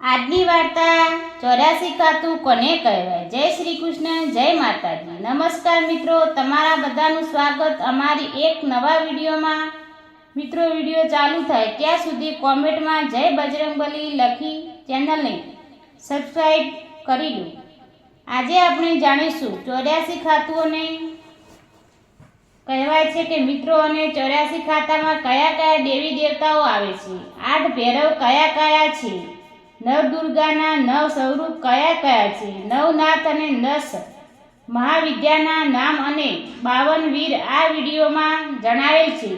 આજની વાર્તા ચોર્યાસી ખાતું કોને કહેવાય? જય શ્રી કૃષ્ણ, જય માતાજી. નમસ્કાર મિત્રો, તમારા બધાનું સ્વાગત અમારી એક નવા વિડીયોમાં. મિત્રો, વીડિયો ચાલુ થાય ત્યાં સુધી કોમેન્ટમાં જય બજરંગબલી લખી ચેનલને સબસ્ક્રાઈબ કરી લો. આજે આપણે જાણીશું ચોર્યાસી ખાતુઓને કહેવાય છે કે મિત્રો, અને ચોર્યાસી ખાતામાં કયા કયા દેવી દેવતાઓ આવે છે? આઠ ભૈરવ કયા કયા છે? નવદુર્ગાના નવ સ્વરૂપ કયા કયા છે? નવનાથ અને દસ મહાવિદ્યાના નામ અને બાવન વીર આ વિડીયોમાં જણાવેલ છે.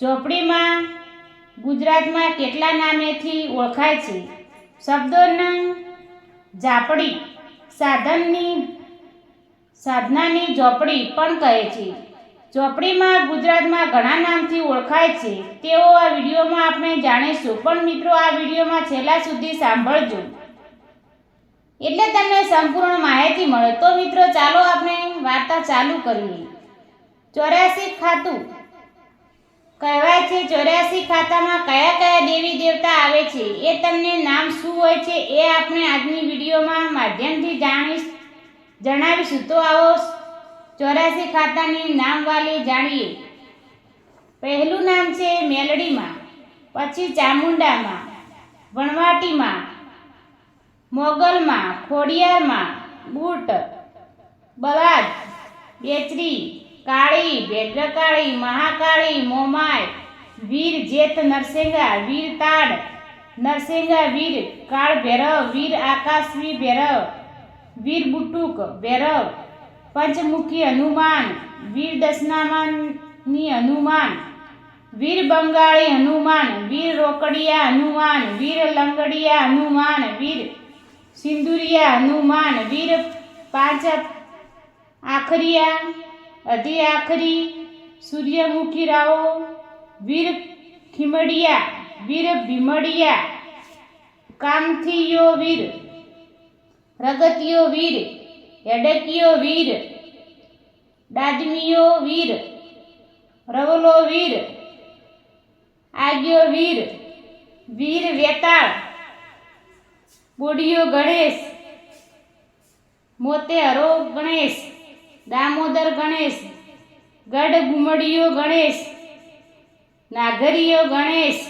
ચોપડીમાં ગુજરાતમાં કેટલા નામેથી ઓળખાય છે? શબ્દોના ઝાપડી. સાધનની સાધનાની ઝોપડી પણ કહે છે. ચોપડીમાં ગુજરાતમાં ઘણા નામથી ઓળખાય છે. તેઓ આ વિડીયોમાં આપણે જાણીશું, પણ મિત્રો આ વિડીયોમાં છેલ્લા સુધી સાંભળજો. એટલે તમને સંપૂર્ણ માહિતી મળે. તો મિત્રો, ચાલો આપણે વાર્તા ચાલુ કરીએ. ચોર્યાસી ખાતું. કહેવાય છે, ચોર્યાસી ખાતામાં કયા કયા દેવી દેવતા આવે છે? એ તમને નામ શું હોય છે? એ આપણે આજની વિડીયોમાં માધ્યમથી જાણીશ, જણાવીશું. તો આવો ચોર્યાસી ખાતાની નામવાલી જાણીએ. પહેલું નામ છે મેલડીમાં, પછી ચામુંડામાં, વણવાટીમાં, મોગલમાં, ખોડિયારમાં, બુટ બલાદ બેચરી, કાળી ભેદ્રકાળી મહાકાળી, મોમાય, વીર જેત નરસિંગા વીર તાડ નરસિંગા વીર કાળ ભૈરવ વીર આકાશવી ભૈરવ, વીર બુટુક, ભૈરવ પંચમુખી હનુમાન, વીર દશનામાની હનુમાન, વીર બંગાળી હનુમાન, વીર રોકડિયા હનુમાન, વીર લંગડિયા હનુમાન, વીર સિંદુરિયા હનુમાન, વીર પાંચ આખરિયા અધી આખરી, સૂર્યમુખી રાવો વીર ખીમડિયા, વીર ભીમડિયા, કામથીયો વીર પ્રગતિયો વીર હેડકીયો વીર દાદમીયો વીર, રવલો વીર, આગ્યો વીર વીર વેતાળ, બોડિયો ગણેશ મોતે હરો ગણેશ, દામોદર ગણેશ ગઢ ગુમડિયો ગણેશ, નાગરિયો ગણેશ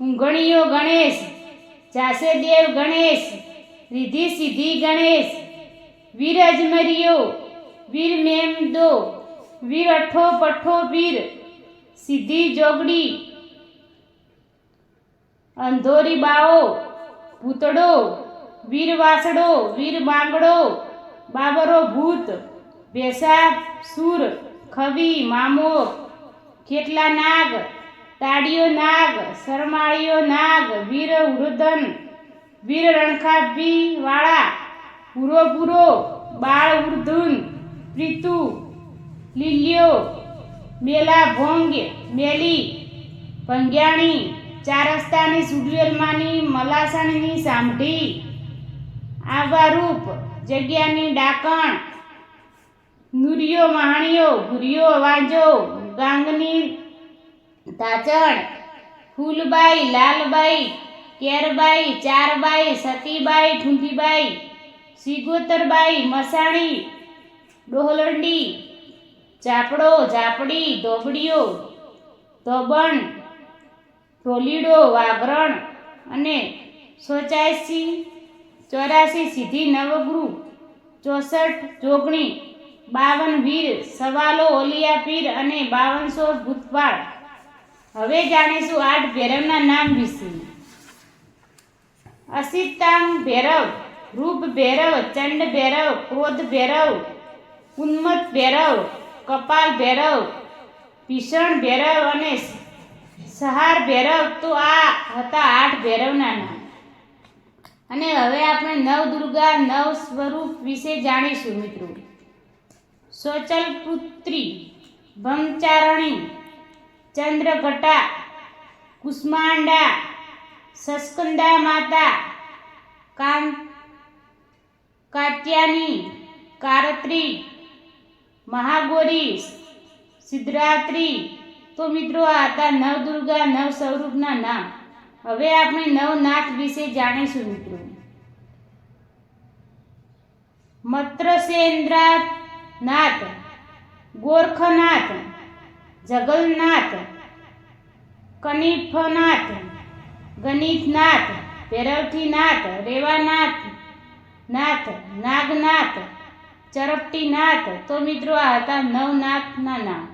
ઊંઘણીયો ગણેશ, જાસેદેવ ગણેશ રિધિ સિદ્ધિ ગણેશ વીર અજમરિયો વીર મેમદો, વીર અઠો પઠો વીર, સિદ્ધિ જોગડી, અંધોરી બાઓ ભૂતડો વીર વાસડો, વીર બાંગડો, બાબરો ભૂત, ભેસા, સુર, ખવી, મામો ખેટલા નાગ તાળીઓ નાગ, શરમાળીઓ નાગ, વીર વૃદન વીર રણખાબી વાળા પૂરો પૂરો બાળ ઉર્ધુન પ્રીતુ, લીલ્યો, મેલા ભોંગ, મેલી, ભંગ્યાણી, ચાર રસ્તાની સુડવેલમાંની મલાસણની સાંભળી આવારૂપ જગ્યાની ડાકણ, નુરિયો મહાણીયો ભૂરિયો વાંજો, ગાંગની તાચણ ફૂલબાઈ, લાલબાઈ, કેરબાઈ, ચારબાઈ, સતીબાઈ, ઠુંઠીબાઈ સિગોતરબાઈ, મસાણી, ડોહલંડી ચાપડો ઝાપડી, ધોબડીઓ, ધોબણ ઢોલીડો વાગરણ અને સોચાસી, ચોરાસી, સીધી નવગૃહ, ચોસઠ, જોગણી, બાવન વીર, સવાલો, ઓલિયા પીર અને બાવનસો ભૂતપાળ હવે જાણીશું આઠ ભૈરવના નામ વિશે. અસિતાંગ ભૈરવ. રૂપ ભૈરવ, ચંડ ભૈરવ, ક્રોધ ભૈરવ ઉન્મત ભૈરવ કપાલ ભૈરવ, ભીષણ ભૈરવ અને સહાર ભૈરવ તો આ હતા આઠ ભૈરવના નામ. અને હવે આપણે નવ દુર્ગા, નવ સ્વરૂપ વિશે જાણીશું મિત્રો. સોચલ પુત્રી ભમચારણી ચંદ્રઘટા, કુષ્માંડા, સસ્કંદા માતા કામ કાત્યાની કારત્રી મહાગોરી સિદ્ધરાત્રી. તો મિત્રો આ હતા નવદુર્ગા નવ સ્વરૂપના નામ. હવે આપણે નવનાથ વિશે જાણીશું મિત્રો. મત્સ્યેન્દ્રનાથ, ગોરખનાથ જગલનાથ કનિફનાથ ગણિતનાથ ભૈરવથીનાથ, રેવાનાથ નાથ, નાગનાથ ચરપટીનાથ તો મિત્રો આ હતા નવનાથના નામ.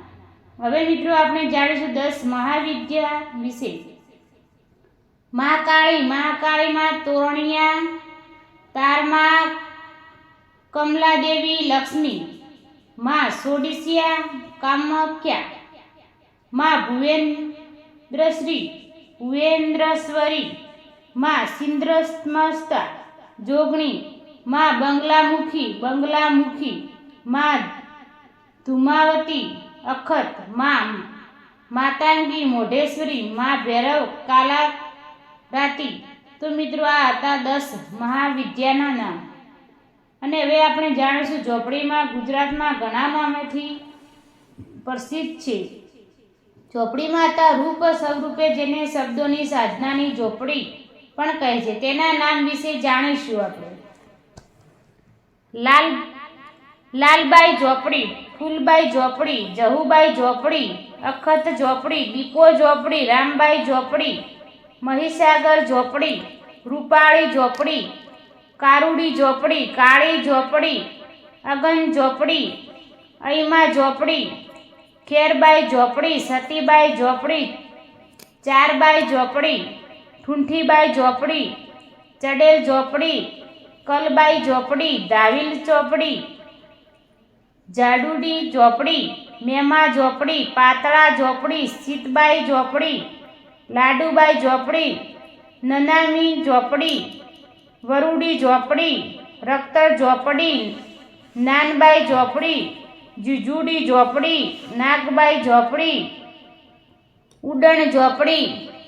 હવે મિત્રો આપણે જાણીશું દસ મહાવિદ્યા વિશે. મહાકાળી, મહાકાળીમાં તોરણિયા તારમાં કમલાદેવી, લક્ષ્મી. માં સોડિસિયા કામખ્યા માં ભુવેન્દ્રશ્રી, ભુવેન્દ્રશ્વરી. માં સિંદ્રસ્મસ્તા જોગણી. માં બંગલામુખી બંગલામુખી. માં ધુમાવતી, અખત, માં માતાંગી, મોઢેશ્વરી, માં ભૈરવ કાલા રાતી તો મિત્રો આ હતા દસ મહાવિદ્યાના નામ. અને હવે આપણે જાણીશું ઝોપડીમાં, ગુજરાતમાં ઘણા નામેથી પ્રસિદ્ધ છે. ઝોપડીમાં હતા રૂપ સ્વરૂપે જેને શબ્દોની સાધનાની ઝોપડી પણ કહે છે. તેના નામ વિશે જાણીશું આપણે. લાલ, લાલબાઈ ઝોપડી, ફૂલબાઈ ઝોપડી, જહુબાઈ ઝોપડી, અખત ઝોપડી દીપો ઝોપડી, રામબાઈ ઝોપડી, મહીસાગર ઝોપડી, રૂપાળી ઝોપડી, કારુડી ઝોપડી, કાળી ઝોપડી, અગન ઝોપડી અઈમા ઝોપડી, ખેરબાઈ ઝોપડી, સતીબાઈ ઝોપડી, ચારબાઈ ઝોપડી, ઠૂંઠીબાઈ ઝોપડી, ચડેલ ઝોપડી કલબાઈ ઝોપડી દાવિલ ચોપડી જાડુડી ઝોપડી, મેમા ઝોપડી, પાતળા ઝોપડી, સીતબાઈ ઝોપડી, લાડુબાઈ ચોપડી નનામી ઝોપડી, વરુડી ચોપડી રક્તર ચોપડી નાનબાઈ ચોપડી જુજુડી ઝોપડી, નાગબાઈ ઝોપડી, ઉડણ ઝોપડી,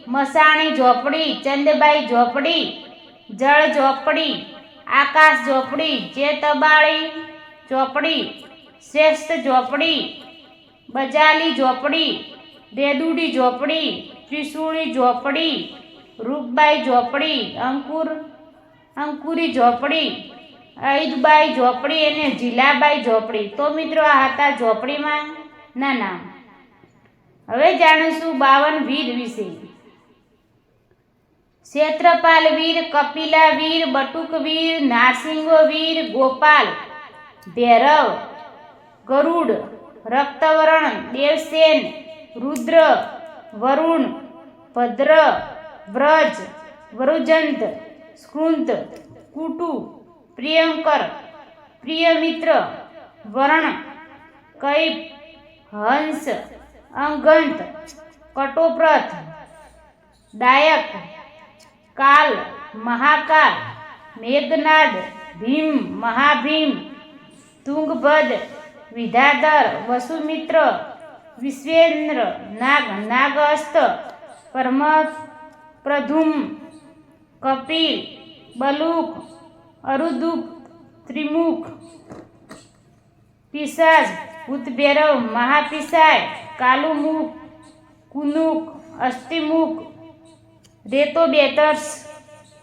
મસાણી ઝોપડી, ચંદબાઈ ઝોપડી, જળ ઝોપડી આકાશ ઝોપડી જેતબાળી ઝોપડી, શ્રેષ્ઠ ઝોપડી, બજાલી ઝોપડી રેદુડી ઝોપડી, ત્રિશુળી ઝોપડી, રૂપબાઈ ઝોપડી, અંકુર, અંકુરી ઝોપડી ઐદબાઈ ઝોપડી અને જીલાબાઈ ઝોપડી. તો મિત્રો આ હતા ઝોપડીમાં ના નામ. હવે જાણીશું બાવન વીર વિશે. ક્ષેત્રપાલ વીર, કપિલા વીર, બટુક વીર, નારસિંહો વીર, ગોપાલ, ભૈરવ, ગરુડ, રક્તવરણ, દેવસેન, રુદ્ર, વરુણ, ભદ્ર, વ્રજ, વરુજંત, સ્કૃંત, કુટુ, પ્રિયંકર, પ્રિયમિત્ર, વરણ કૈપ હંસ, અંગંત, કટોપ્રથ, દાયક કાલ, મહાકાલ, મેઘનાદ, ભીમ, મહાભીમ તુંગભદ વિધાધર, વસુમિત્ર, વિશ્વેન્દ્ર, નાગ નાગસ્ત પરમ પ્રધુમ, કપિલ બલુક અરુદુપ, ત્રિમુખ, પિશાચ ભૂતભૈરવ મહાપિશાય, કાલુમુખ, કુનુક, અષ્ટિમુખ રેતો બેતર્સ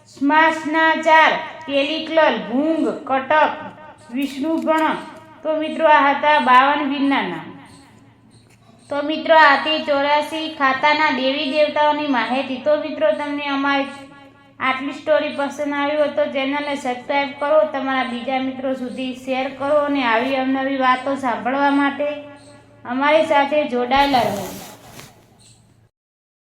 શ્માસનાચાર કેલિક્લલ ભૂંગ, કટક વિષ્ણુગણ તો મિત્રો આ હતા બાવન વીરના તો મિત્રો આ હતી ચોરાસી ખાતાના દેવી દેવતાઓની માહિતી. તો મિત્રો તમને અમારી આટલી સ્ટોરી પસંદ આવી હોય તો ચેનલને સબસ્ક્રાઈબ કરો, તમારા બીજા મિત્રો સુધી શેર કરો અને આવી અવનવી વાતો સાંભળવા માટે અમારી સાથે જોડાયેલા રહો.